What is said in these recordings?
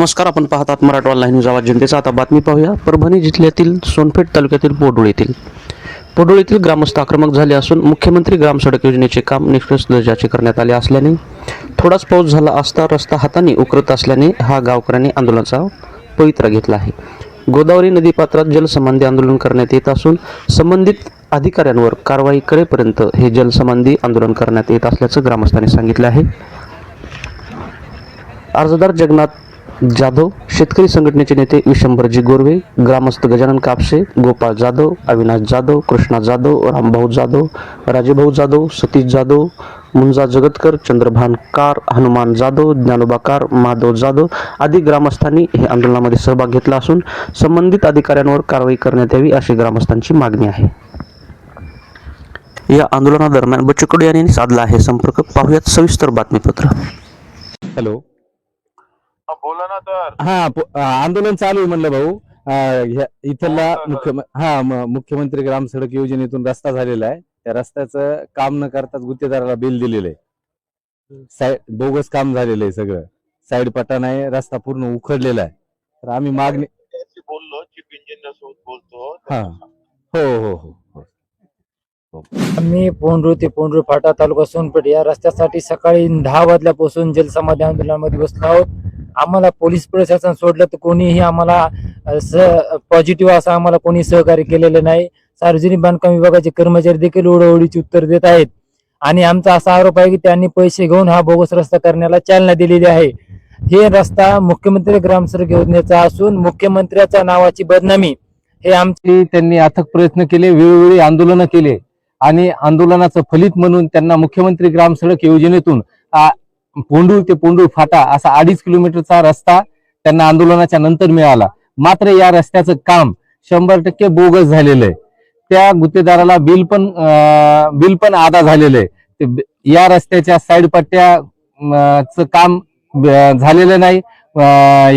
नमस्कार आपण पाहतात मराठवाडा लाईन न्यूज आवाज जनतेचा. आता बातमी पाहूया. परभणी जिल्ह्यातील सोनपेठ तालुक्यातील पोडोळ येथील. पोडोळ येथील ग्रामस्थ आक्रमक झाले असून मुख्यमंत्री ग्राम सडक योजनेचे काम निष्कृष दर्जाचे करण्यात आले असल्याने थोडाच पाऊस झाला असता रस्ता हाताने उकरत असल्याने हा गावकऱ्यांनी आंदोलनाचा पवित्रा घेतला आहे. गोदावरी नदीपात्रात जलसंबंधी आंदोलन करण्यात येत असून संबंधित अधिकाऱ्यांवर कारवाई करेपर्यंत हे जलसंबंधी आंदोलन करण्यात येत असल्याचं ग्रामस्थांनी सांगितलं आहे. अर्जदार जगन्नाथ जाधव शेतकरी संघटनेचे नेते विशंभरजी गोरवे ग्रामस्थ गजानन कापसे गोपाळ जाधव अविनाश जाधव कृष्णा जाधव रामभाऊ जाधव राजेभाऊ जाधव सतीश जाधव मुंजा जगतकर चंद्रभान कार हनुमान जाधव ज्ञानोबा कार माधव जाधव आदी ग्रामस्थांनी हे आंदोलनामध्ये सहभाग घेतला असून संबंधित अधिकाऱ्यांवर कारवाई करण्यात यावी अशी ग्रामस्थांची मागणी आहे. या आंदोलनादरम्यान बच्चू कडू यांनी साधला आहे संपर्क. पाहूयात सविस्तर बातमीपत्र. हॅलो. बोला ना तर. हा आंदोलन चालू आहे म्हणलं भाऊ. इथला हो, सर. मुख्यम हा मुख्यमंत्री ग्राम सडक योजनेतून रस्ता झालेला आहे. त्या रस्त्याचं काम न करताच गुत्तेदाराला बिल दिलेलं आहे. साईड बोगस काम झालेलं आहे सगळं. साईड पट्टा नाही रस्ता पूर्ण उखडलेला आहे. तर आम्ही मागणी बोललो चीफ इंजिनियर सोबत बोलतो. हा. हो हो हो हो. आम्ही पोंढरू ते पोंढरू फाटा तालुका सोनपेठ. या रस्त्यासाठी सकाळी दहा वाजल्यापासून जलसमाधी आंदोलनामध्ये बसलो आहोत. आम्हाला पोलीस प्रशासन सोडलं तर कोणीही आम्हाला पॉझिटिव्ह असं आम्हाला कोणी सहकार्य केलेलं नाही. सार्वजनिक बांधकाम विभागाचे कर्मचारी देखील ओढवडीची उत्तर देत आहेत. आणि आमचा असा आरोप आहे की त्यांनी पैसे घेऊन हा बोगस रस्ता करण्याला चालना दिलेली आहे. हे रस्ता मुख्यमंत्री ग्रामसडक योजनेचा असून मुख्यमंत्र्याच्या नावाची बदनामी. हे आमची त्यांनी अथक प्रयत्न केले वेळोवेळी आंदोलनं केले. आणि आंदोलनाचं फलित म्हणून त्यांना मुख्यमंत्री ग्रामसडक योजनेतून पोंडूळ पोंडूर ते पोंडूर फाटा असा अडीच किलोमीटरचा रस्ता त्यांना आंदोलनाच्या नंतर मिळाला. मात्र या रस्त्याचं काम शंभर टक्के बोगस झालेलं आहे. त्या गुत्तेदाराला बिल पण बिल पण आदा झालेलं आहे. या रस्त्याच्या साईड पट्ट्या काम झालेलं नाही.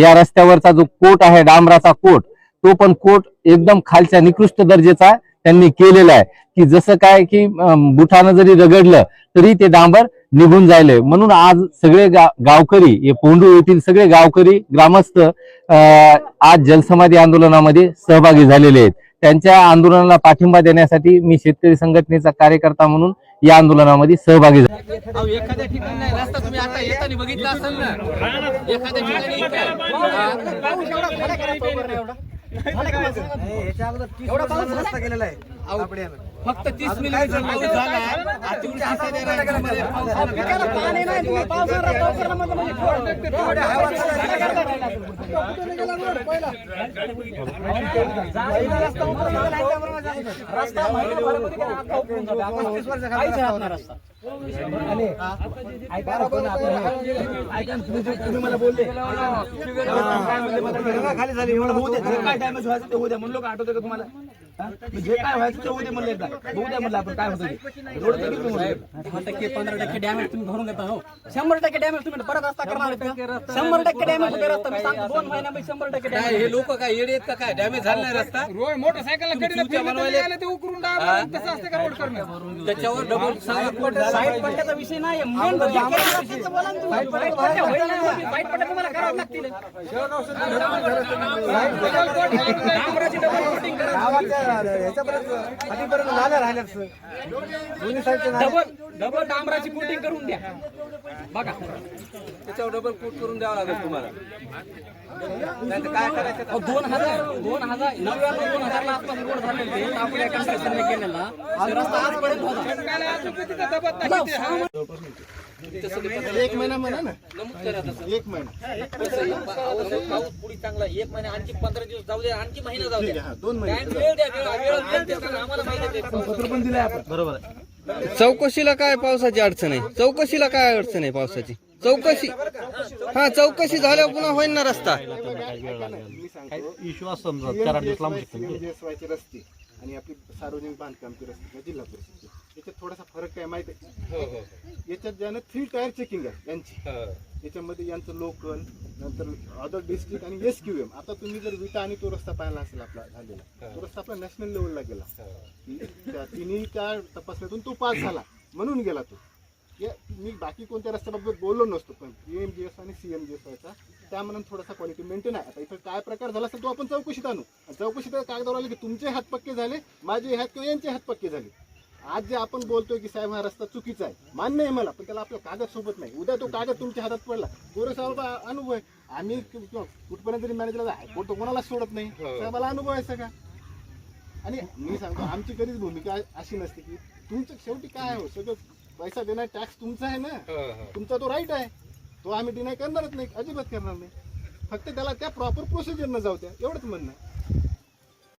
या रस्त्यावरचा जो कोट आहे डांबराचा कोट तो पण कोट एकदम खालच्या निकृष्ट दर्जाचा त्यांनी केलेलं आहे. की जसं काय की बुठानं जरी रगडलं तरी ते डांबर निघून जायले. म्हणून आज सगळे गा- गावकरी हे पोंडू येथील सगळे गावकरी ग्रामस्थ आज जलसमाधी आंदोलनामध्ये सहभागी झालेले आहेत. त्यांच्या आंदोलनाला पाठिंबा देण्यासाठी मी शेतकरी संघटनेचा कार्यकर्ता म्हणून या आंदोलनामध्ये सहभागी झाले. एखाद्या ठिकाणी रस्ता तुम्ही आता येताना बघितला असेल ना. एखाद्या ठिकाणी अहो, फक्त तीस मिनिट पाऊस झाला. अतिवृष्टीच्या राज्यामध्ये पाऊस खाली झाली. एवढं होऊ काय डॅमेज व्हायचं ते होऊ द्या म्हणलो का आठवतं का तुम्हाला? जे काय व्हायचं ते दे म्हणलं एकदा. होऊ द्या म्हणलं आपण काय होतं. रोड टक्के पंधरा टक्के डॅमेज तुम्ही भरून घेता हो. शंभर टक्के डॅमेज तुम्ही परत रस्ता करणार? शंभर टक्के डॅमेज होते रस्ता. मी सांगतो दोन महिन्यामध्ये शंभर टक्के डॅमेज हे लोक काय येडे आहेत का काय? डॅमेज झाला नाही रस्ता? साईड पट्ट्याचा विषय नाही मेन साईड पट्ट्या होईल नाही होईल. साईड पट्ट्या तुम्हाला करावं लागतील डांबराची डबल डबल डांबराची कोटिंग करून द्या. बघा. त्याच्यावर डबल कोट करून द्यावं लागेल तुम्हाला. काय करायचं? अहो, दोन हजार दोन हजार नव्याण्णव दोन हजार आसपास रोड झाले ते आपल्या कन्स्ट्रक्शनने केलेला. ते रस्ता आजपर्यंत होता. एक महिना म्हणा ना. नमूद करा तसं. एक महिना. पा- पाऊस पाऊस पुढे चांगला. एक महिना. आणखी पंधरा दिवस जाऊ द्या आणखी महिना जाऊ द्या हा, दोन महिने वेळ द्या. वेळ वेळ आम्हाला माहिती आहे. ते. पत्र पण दिलंय आपण. बरोबर आहे. चौकशीला काय पावसाची अडचण आहे? चौकशीला काय अडचण आहे पावसाची? चौकशी हा चौकशी झाल्यावर पुन्हा होईल ना रस्ता. इश्यू समजा चार आठ दिवस लांबू शकतो रस्ते आणि आपली सार्वजनिक बांधकामचे रस्ते किंवा जिल्हा परिषदचे. याच्यात थोडासा फरक काय माहिती आहे? याच्यात ज्यानं थ्री टायर चेकिंग आहे यांची. याच्यामध्ये यांचं लोकल नंतर अदर डिस्ट्रिक्ट आणि एस क्यू एम आता तुम्ही जर विटा आणि तो रस्ता पाहिला असेल आपला झालेला तो रस्ता आपला नॅशनल लेवलला गेला. त्या तिन्ही त्या तपासण्यातून तो पास झाला. म्हणून गेला तो. या- मी बाकी कोणत्या रस्त्याबाबत बोललो नसतो पण पीएमजीएस आणि सीएमजीएस त्या म्हणून थोडासा क्वालिटी मेंटेन आहे. आता इथं काय प्रकार झाला असेल तो आपण चौकशीत आणू. आणि चौकशीत कागदावर आले की तुमचे हात पक्के झाले माझे हात किंवा यांचे हात पक्के झाले. आज जे आपण बोलतोय की साहेब हा रस्ता चुकीचा आहे. मान्य आहे मला पण त्याला आपला कागद सोबत नाही. उद्या तो कागद तुमच्या हातात पडला. गोरे साहेब अनुभव आहे. आम्ही कुठपर्यंत तरी मॅनेजरला हायकोर्ट कोणालाच सोडत नाही? साहेबाला अनुभव आहे सगळा. आणि मी सांगतो आमची कधीच भूमिका अशी नसते की तुमचं शेवटी काय हो सगळं पैसा देणार टॅक्स तुमचा आहे ना? तुमचा तो राईट आहे. तो आम्ही डिनाय करणारच नाही अजिबात करणार नाही. फक्त त्याला त्या प्रॉपर प्रोसिजरनं जाऊ द्या एवढंच म्हणणं